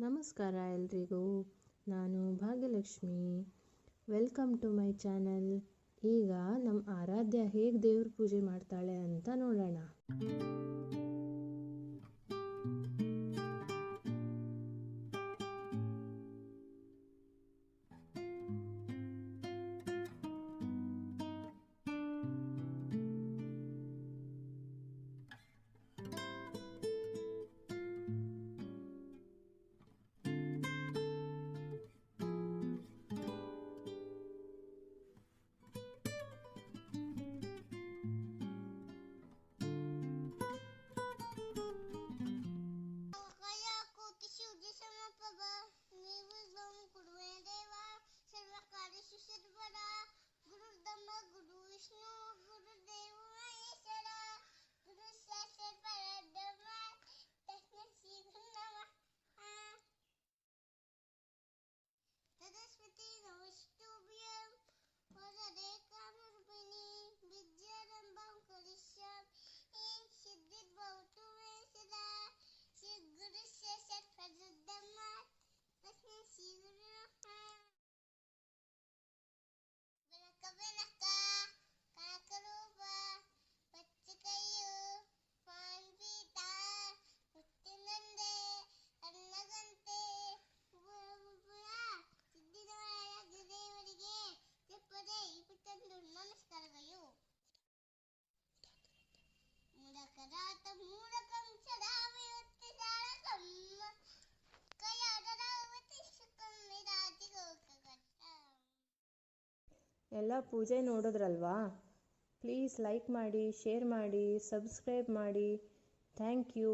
ನಮಸ್ಕಾರ ಎಲ್ರಿಗೂ. ನಾನು Bhagyalakshmi. Welcome to my channel ಈಗ ನಮ್ಮ ಆರಾಧ್ಯ ಹೇಗೆ ದೇವ್ರ ಪೂಜೆ ಮಾಡ್ತಾಳೆ ಅಂತ ನೋಡೋಣ. Hasta buenas tardes. ಎಲ್ಲ ಪೂಜೆ ನೋಡಿದ್ರಲ್ವಾ? ಪ್ಲೀಸ್ ಲೈಕ್ ಮಾಡಿ ಶೇರ್ ಮಾಡಿ ಸಬ್ಸ್ಕ್ರೈಬ್ ಮಾಡಿ. Thank you